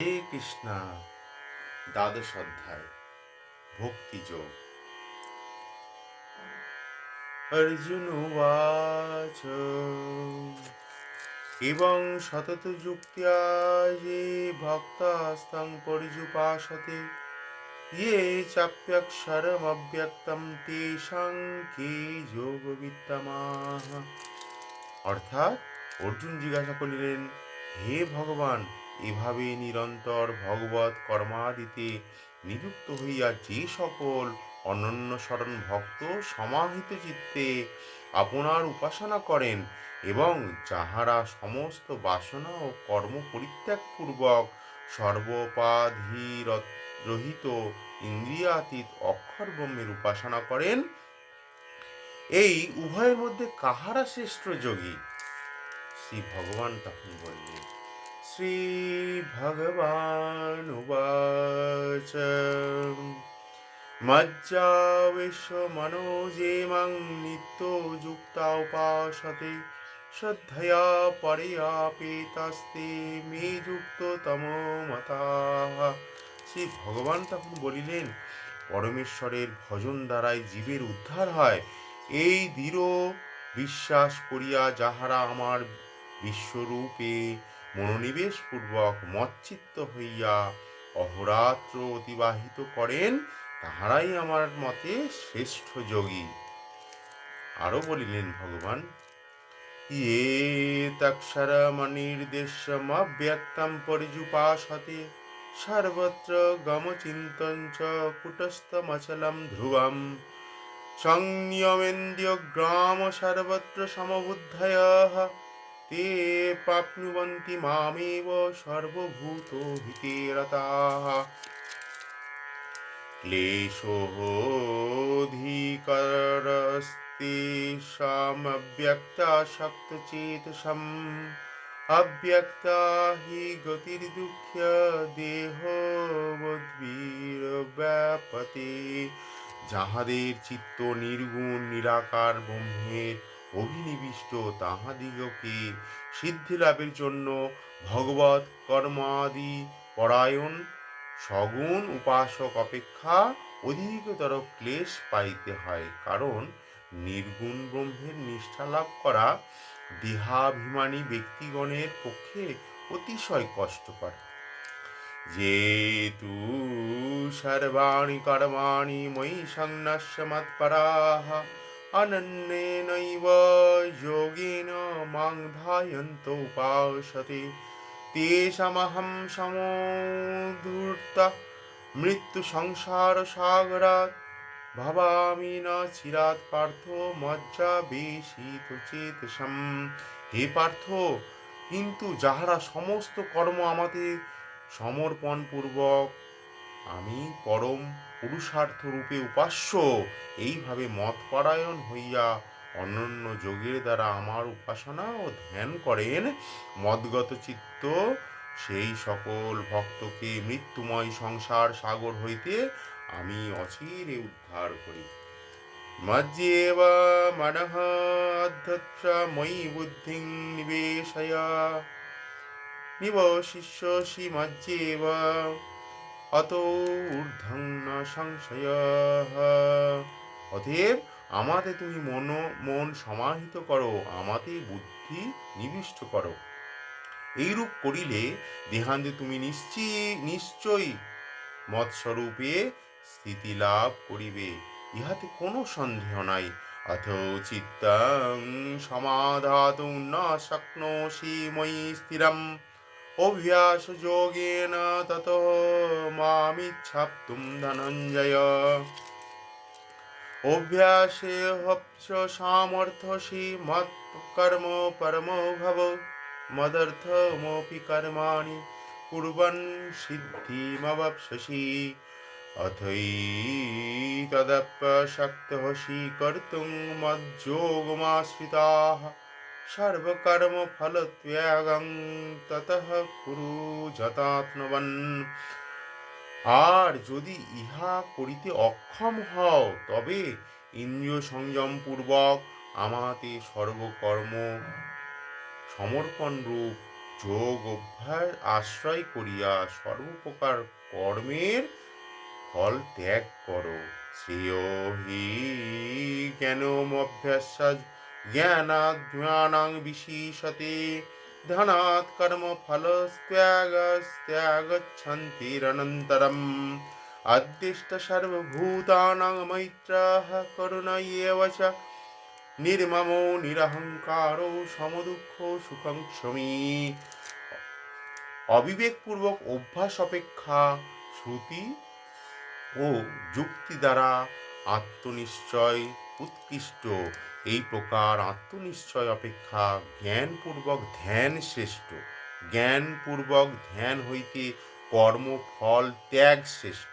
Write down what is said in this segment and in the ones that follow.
হে কৃষ্ণা, দ্বাদশ অধ্যায় ভক্তিযোগ অর্জুন উবাচ, এবং সতত যুক্তিয়া যে ভক্তাস্তং পরিযুপাসতে ইয়ে চাপ্যক্ষরমব্যক্তম তেষাং কে যোগবিত্তমাহ। অর্থাৎ অর্জুন জিজ্ঞাসা করিলেন, হে ভগবান এভাবে নিরন্তর ভগবত কর্মাদিতে নিযুক্ত হইয়া যে সকল অনন্য শরণ ভক্ত সমাহিত চিত্তে আপনার উপাসনা করেন এবং যাহারা সমস্ত বাসনা ও কর্ম পরিত্যাগপূর্বক সর্বোপাধি রহিত ইন্দ্রিয়াতীত অক্ষর ব্রহ্মের উপাসনা করেন, এই উভয়ের মধ্যে কাহারা শ্রেষ্ঠ যোগী? শ্রী ভগবান তখন বললেন উবাচ মজ্জাবেশ মনোজেমং নিত্য যুক্তা উপাসতে শ্রদ্ধয়া পরেয়াপেতাস্তে মে যুক্ত তম শ্রী ভগবান তখন বলিলেন, পরমেশ্বরের ভজন দ্বারাই জীবের উদ্ধার হয়। এই দৃঢ় বিশ্বাস করিয়া যাহারা আমার বিশ্বরূপে মনোনিবেশ পূর্বক মচ্চিত্ত হইয়া অহরাত্র অতিবাহিত করেন, তাহারাই আমার মতে শ্রেষ্ঠ যোগী। আরও বলিলেন ভগবান ইয়ে তক্ষরমনির্দেশ্যমব্যক্তম পরিযুপাসতে, সর্বত্র গমচিন্তন চ কুটস্থমচলম ধ্রুবম। সংনিয়মেন্দ্রিয়গ্রাম সর্বত্র সমবুদ্ধয়। তে প্রাপ্নুবন্তি মামেব সর্বভূত ভিতে রতাহ ক্লেশোऽধিকরস্তেষামव्यक्ताशक्तचेतसम् अव्यक्ता हि गतिर्दुःख्य দেহ যাহাদের চিত্ত নির্গুণ নিরাকার ব্রহ্মের অভিনিবিষ্ট তাহাদিগকে সিদ্ধি লাভের জন্য ভগবত কর্মাদি পরায়ণ সগুণ উপাসক অপেক্ষা অধিকতর ক্লেশ পাইতে হয়। কারণ নির্গুণ ব্রহ্মের নিষ্ঠা লাভ করা দেহাভিমানী ব্যক্তিগণের পক্ষে অতিশয় কষ্টকর। যেতু সর্বাণি কর্মাণি ময়ি সংন্যাস্য মৎপরাः মাং ধায়ন্ত উপাসতে তেষামহং সমুদ্ধূর্ত মৃত্যু সংসার সাগরাত ভাবামি না চিরাত পার্থ মজ্জা বেশিত চেতসম হে পার্থ কিন্তু যাহারা সমস্ত কর্ম আমাদের সমর্পণ পূর্বক আমি পরম পুরুষার্থ রূপে উপাস্য, এইভাবে মত মতপরায়ণ হইয়া অনন্য যোগের দ্বারা আমার উপাসনা ও ধ্যান করেন। মদগত চিত্ত, সেই সকল ভক্তকে মৃত্যুময় সংসার সাগর হইতে আমি অচিরে উদ্ধার করি। মজ্জেব মনঃ অধ্যত্র ময়ি বুদ্ধিং নিবেশয়। নিবশিষ্যসি মজ্জেব। অত ঊর্ধ্বং ন সংশয় অতএব আমাতে তুমি মন মন সমাহিত করো, আমাতে বুদ্ধি নিবিষ্ট করো। এইরূপ করিলে দেহান্তে তুমি নিশ্চয়ই নিশ্চয়ই মৎস্বরূপে স্থিতি লাভ করিবে, ইহাতে কোনো সন্দেহ নাই। অথ চিত্তং সমাধাতুং ন শক্নোষি ময়ি স্থিরম। অভ্যাস যোগেন তত মামিচ্ছাপ্তুম ধনঞ্জয় অভ্যাসে হপ্স সামর্থসি মৎ কর্ম পরমো ভব মদর্থমপি কর্মাণি কুর্বন সিদ্ধিমবপ্স্যসি অথৈতদপ্যশক্তহসি কর্তুং মজ্জোগমাশ্রিতাः সর্বকর্মফলত্যাগং ততঃ কুরু যতাত্মবন। আর যদি ইহা করিতে অক্ষম হও, তবে ইন্দ্রিয় সংযম পূর্বক আমাতে সর্বকর্ম সমর্পণ রূপ যোগ অভ্যাস আশ্রয় করিয়া সর্বপ্রকার কর্মের ফল ত্যাগ করো। শ্রেয় হি জ্ঞানম অভ্যাসাজ জ্ঞানাজ্ঞানাং বিশিষতে ধনাৎ কর্ম ফলস্ত্যাগস্ত্যাগচ্ছন্তিরনন্তরম আদ্দিষ্ট সর্বভূতানাং মৈত্রাः করুণ এব চ নির্মমো নিরহংকারো সমদুঃখ সুখং সমী অবিবেকপূর্বক অভ্যাস অপেক্ষা শ্রুতি ও যুক্তি দ্বারা আত্মনিশ্চয় উৎকৃষ্ট এই প্রকার আত্মনিশ্চয় অপেক্ষা জ্ঞানপূর্বক ধ্যান শ্রেষ্ঠ। জ্ঞানপূর্বক ধ্যান হইতে কর্মফল ত্যাগ শ্রেষ্ঠ।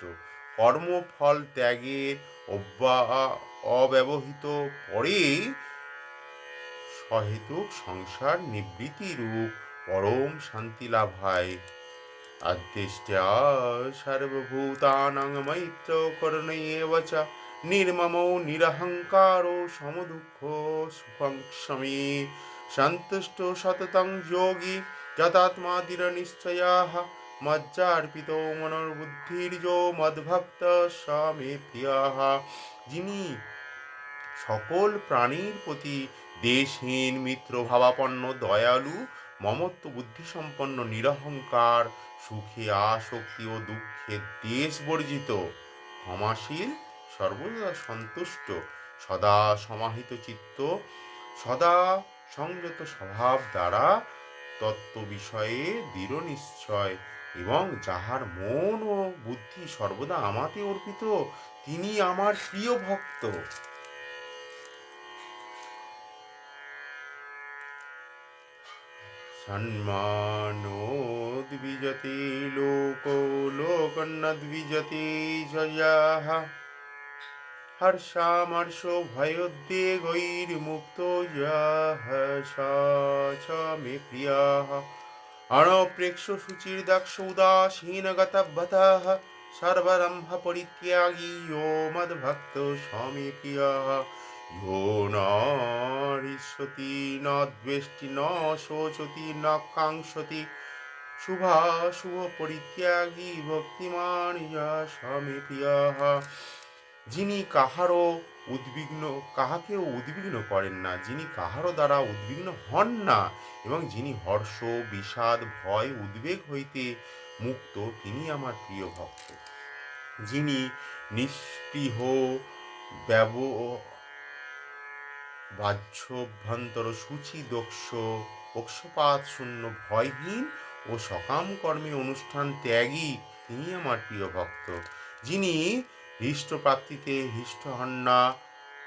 কর্মফল ত্যাগের অব্যবহিত পরে সহেতুক সংসার নিবৃত্তিরূপ পরম শান্তি লাভ হয় আদ্যেষ্ট্যা সর্বভূতানাং মৈত্র করণৈব নির্মমো, নিরহংকারো, সমদুঃখ সুখং সমী সন্তুষ্ট সততং যোগী যতাত্মা দৃঢ় নিশ্চয়াः। মজ্জার্পিত মনোর্বুদ্ধির্যো মদ্ভক্ত স্বামী প্রিয়াः। যিনি সকল প্রাণীর প্রতি দেশহীন মিত্র ভাবাপন্ন দয়ালু, মমত্ব বুদ্ধিসম্পন্ন, নিরহংকার, সুখে আসক্তি ও দুঃখে দেশ বর্জিত ক্ষমাশীল সর্বদা সন্তুষ্ট, সদা সমাহিত চিত্ত, সদা সংযত স্বভাব দ্বারা তত্ত্ব বিষয়ে দৃঢ় নিশ্চয় এবং যাহার মন ও বুদ্ধি সর্বদা আমাতে অর্পিত, তিনি আমার প্রিয় ভক্ত। সম্মানোদ্বিজতে লোকো, লোকন্নদ্বিজতে জয়াः হর্ষামর্ষ ভয়োদ্বেগৈর্মুক্ত চ মে প্রিয়াः অনপ্রেক্ষ শুচির্দক্ষ উদাসীন গতভতः সর্বরম্ভ পরিত্যাগী यो মদ্ভক্ত স্বামী প্রিয়ः यो নারিষ্যতি ন দ্বেষ্টি ন শোচতি ন কাঙ্ক্ষতি শুভাশুভ পরিত্যাগী ভক্তিমান ইয়া স্বামী প্রিয়ः যিনি কাহারও উদ্বিগ্ন, কাহাকেও উদ্বিগ্ন করেন না, যিনি কাহারও দ্বারা উদ্বিগ্ন হন না, এবং যিনি হর্ষ, বিষাদ, ভয়, উদ্বেগ হইতে মুক্ত, তিনি আমার প্রিয় ভক্ত। যিনি নিস্পৃহ ব্যব, বাহ্যভ্যন্তর, সূচি, দক্ষ, পক্ষপাত, শূন্য, ভয়হীন ও সকাম কর্মে অনুষ্ঠান ত্যাগী, তিনি আমার প্রিয় ভক্ত। যিনি হৃষ্ট প্রাপ্তিতে হৃষ্ট হন না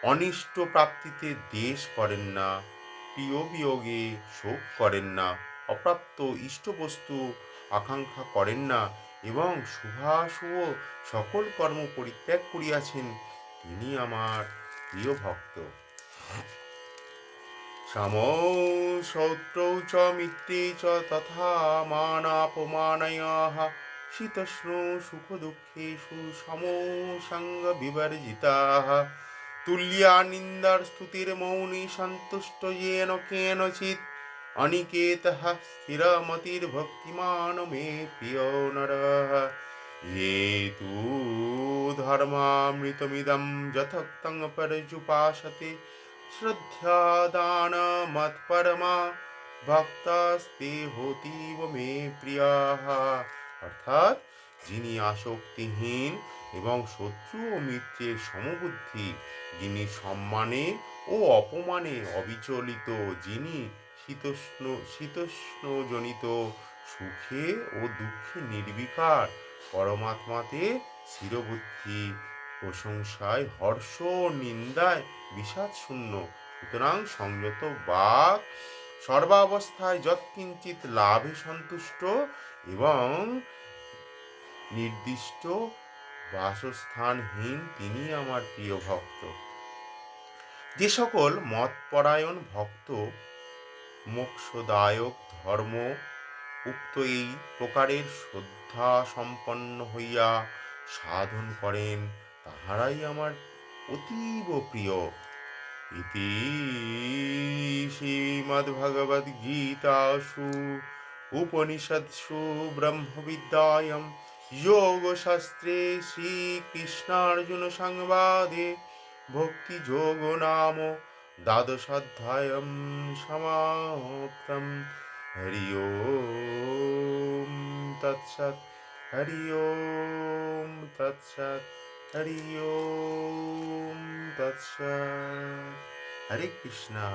অনিষ্ট প্রাপ্তিতে দেশ করেন না, প্রিয় বিয়োগে শোক করেন না, অপ্রাপ্ত ইষ্টবস্তু আকাঙ্ক্ষা করেন না এবং শুভাশুভ সকল কর্ম পরিত্যাগ করিয়াছেন তিনি আমার প্রিয় ভক্ত। সমৌ শৌত্রৌ চ মিত্রে চ তথা মানাপমানয়াः শীতষ্ণ সুখ দুঃখে সুসম সাঙ্গ বিবর্জিতা তুল্যা নিন্দার স্তুতির মৌনী সন্তুষ্ট যেন কেনচিত অনিকেতः স্থিরমতির্ভক্তিমান মে প্রিয় নর। ये তু ধর্মামৃতমিদম যথক্তং পরজুপাসতে শ্রদ্ধা দান মত পরমা। ভক্তাস্তে হতিব মে প্রিয়া। অর্থাৎ যিনি আসক্তিহীন এবং শত্রু ও মিত্রের সমবুদ্ধি, যিনি সম্মানে ও অপমানে অবিচলিত, যিনি শীতোষ্ণ, শীতোষ্ণজনিত সুখে ও দুঃখে নির্বিকার, পরমাত্মাতে স্থিরবুদ্ধি, প্রশংসায় হর্ষ নিন্দায় বিষাদ শূন্য সুতরাং সংযত বাক সর্বাবস্থায় যৎকিঞ্চিত লাভে সন্তুষ্ট এবং নির্দিষ্ট বাসস্থানহীন তিনি আমার প্রিয় ভক্ত। যে সকল মতপরায়ণ ভক্ত মোক্ষদায়ক ধর্ম উক্ত এই প্রকারের শ্রদ্ধা সম্পন্ন হইয়া সাধন করেন, তাহারাই আমার অতীব প্রিয়। শ্রীমদ্ভগবদ্গীতাসু উপনিষৎসু ব্রহ্মবিদ্যায়াম যোগশাস্ত্রে শ্রীকৃষ্ণার্জুন সংবাদে ভক্তিযোগ নাম দ্বাদশাধ্যায়ম সমাপ্তম হরি ওম তৎসৎ হরি ওম তৎসৎ হরি ওম তৎসৎ হরে কৃষ্ণা